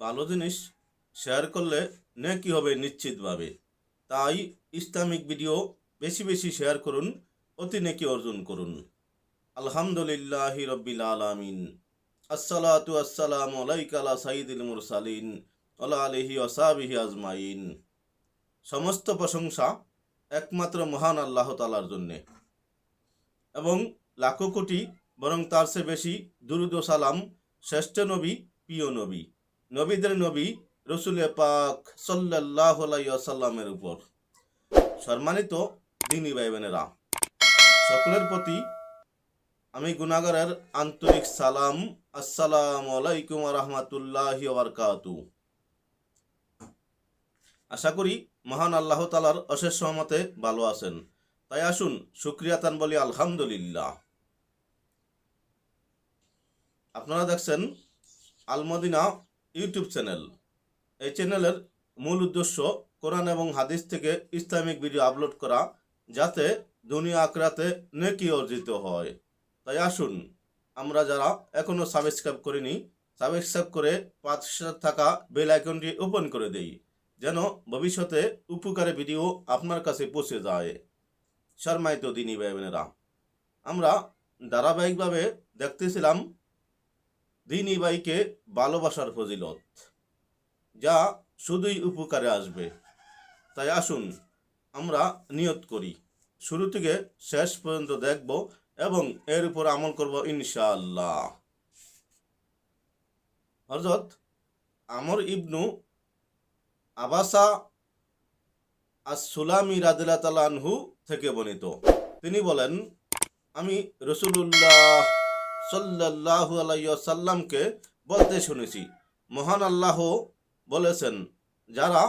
ভালো জিনিস শেয়ার করলে নেকি হবে নিশ্চিতভাবে। তাই ইসলামিক ভিডিও বেশি বেশি শেয়ার করুন, অতি নেকি অর্জন করুন। আলহামদুলিল্লাহ রব্বিল আলামিন। আসসালাতু আসসালামু আলাইকা আলা সাইয়্যিদিল মুরসালিন ওয়ালা আলিহি ওয়াসাবিহি আজমাইন। সমস্ত প্রশংসা একমাত্র মহান আল্লাহ তালার জন্যে। এবং লাখো কোটি, বরং তার চেয়ে বেশি দুরুদ সালাম শ্রেষ্ঠ নবী, প্রিয় নবী। নবীদের নবী রসুল পাক সাল্লাহ সাল্লামের উপর সম্মানিত দিনী ভাই বোনেরা সকলের প্রতি আমি গুনাগারের আন্তরিক সালাম, আসসালাম আলাইকুম রহমতুল্লাহ আশা করি মহান আল্লাহ তালার অশেষ সহমতে ভালো আছেন। তাই আসুন সুক্রিয়াতান বলি, আলহামদুলিল্লাহ। আপনারা দেখছেন আলমদিনা ইউটিউব চ্যানেল। এই চ্যানেলের মূল উদ্দেশ্য কোরআন এবং হাদিস থেকে ইসলামিক ভিডিও আপলোড করা, যাতে দুনিয়া আখরাতে নেকি অর্জিত হয়। তাই আসুন, আমরা যারা এখনও সাবস্ক্রাইব করিনি সাবস্ক্রাইব করে পাঁচশো থাকা বেল আইকনটি ওপেন করে দেই, যেন ভবিষ্যতে উপকারে ভিডিও আপনার কাছে পৌঁছে যায়। শর্মায়িত দিনী ভাই বোনেরা আমরা ধারাবাহিকভাবে দেখতেছিলাম দিনী ভাইকে ভালোবাসার ফজিলত, যা শুধুই উপকারে আসবে। তাই আসুন, আমরা নিয়ত করি। শুরু থেকে শেষ পর্যন্ত দেখব এবং এর উপর আমল করব ইনশাআল্লাহ। হজরত আমর ইবনু আবাসা আস সুলামি রাদিল্লা তালানহু থেকে বর্ণিত। তিনি বলেন, আমি রসুল্লাহ সাল্লাহ সাল্লামকে বলতে শুনেছি। মহান আল্লাহ বলেছেন, যারা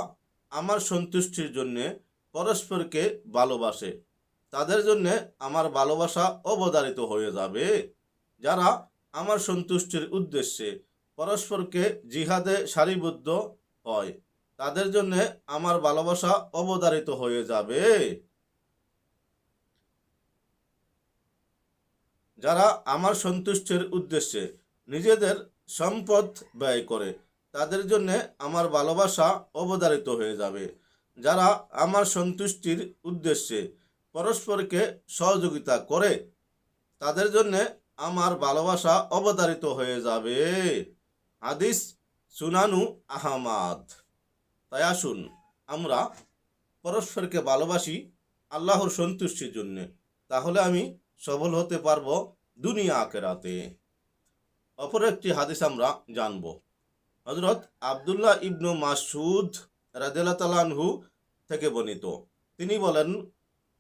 আমার সন্তুষ্টির জন্যে পরস্পরকে ভালোবাসে, তাদের জন্যে আমার ভালোবাসা অবধারিত হয়ে যাবে। যারা আমার সন্তুষ্টির উদ্দেশ্যে পরস্পরকে জিহাদে সারিবদ্ধ হয়, তাদের জন্যে আমার ভালোবাসা অবধারিত হয়ে যাবে। যারা আমার সন্তুষ্টির উদ্দেশ্যে নিজেদের সম্পদ ব্যয় করে, তাদের জন্যে আমার ভালোবাসা অবধারিত হয়ে যাবে। যারা আমার সন্তুষ্টির উদ্দেশ্যে পরস্পরকে সহযোগিতা করে, তাদের জন্যে আমার ভালোবাসা অবধারিত হয়ে যাবে। হাদিস সুনানু আহমাদ। তাই আসুন আমরা পরস্পরকে ভালোবাসি আল্লাহর সন্তুষ্টির জন্যে। তাহলে আমি সফল হতে পারব দুনিয়া আকেরাতে অপর একটি হাদিস আমরা জানব। হজরত আবদুল্লাহ ইবনু মাসুদ তালানহু থেকে বর্ণিত। তিনি বলেন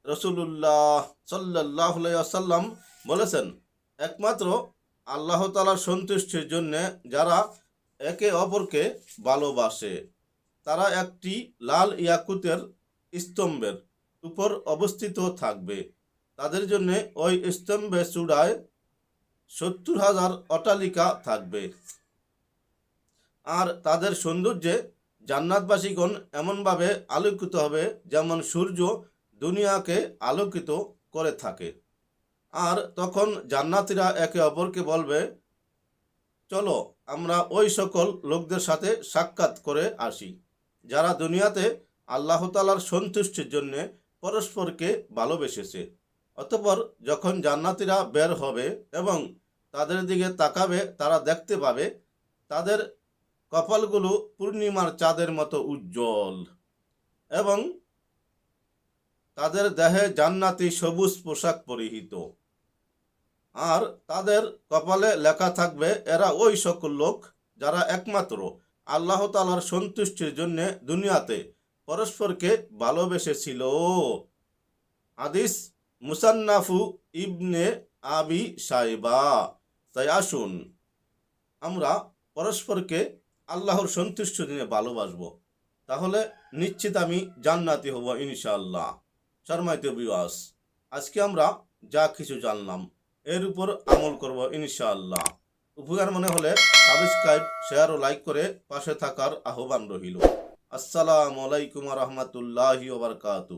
রসুল্লাহ সাল্লাহ সাল্লাম বলেছেন, একমাত্র আল্লাহ তালার সন্তুষ্টির জন্যে যারা একে অপরকে ভালোবাসে, তারা একটি লাল ইয়াকুতের স্তম্ভের উপর অবস্থিত থাকবে। তাদের জন্য ওই স্তম্ভে চূড়ায় সত্তর হাজার অট্টালিকা থাকবে। আর তাদের সৌন্দর্যে জান্নাতবাসীগণ এমনভাবে আলোকিত হবে যেমন সূর্য দুনিয়াকে আলোকিত করে থাকে। আর তখন জান্নাতিরা একে অপরকে বলবে, চলো আমরা ওই সকল লোকদের সাথে সাক্ষাৎ করে আসি, যারা দুনিয়াতে আল্লাহ তালার সন্তুষ্টির জন্যে পরস্পরকে ভালোবেসেছে। অতপর যখন জান্নাতিরা বের হবে এবং তাদের দিকে তাকাবে, তারা দেখতে পাবে, তাদের কপালগুলো পূর্ণিমার চাঁদের মতো উজ্জ্বল এবং তাদের দেহে জান্নাতি সবুজ পোশাক পরিহিত। আর তাদের কপালে লেখা থাকবে, এরা ওই সকল লোক যারা একমাত্র আল্লাহ তালার সন্তুষ্টির জন্য দুনিয়াতে পরস্পরকে ভালোবেসেছিল। আদিস মুসান্নাফু ইবনে আবি সাইবা। তাই আসুন, আমরা পরস্পরকে আল্লাহর সন্তুষ্ট দিনে ভালোবাসবো। তাহলে নিশ্চিত আমি জান্নাতি হব ইনশাআল্লাহ। শর্মাইত বিওয়াস আজকে আমরা যা কিছু জানলাম, এর উপর আমল করব ইনশাআল্লাহ। উপকার মনে হলে সাবস্ক্রাইব শেয়ার ও লাইক করে পাশে থাকার আহ্বান রহিল আসসালামু আলাইকুম রহমতুল্লাহি ওবরকাতু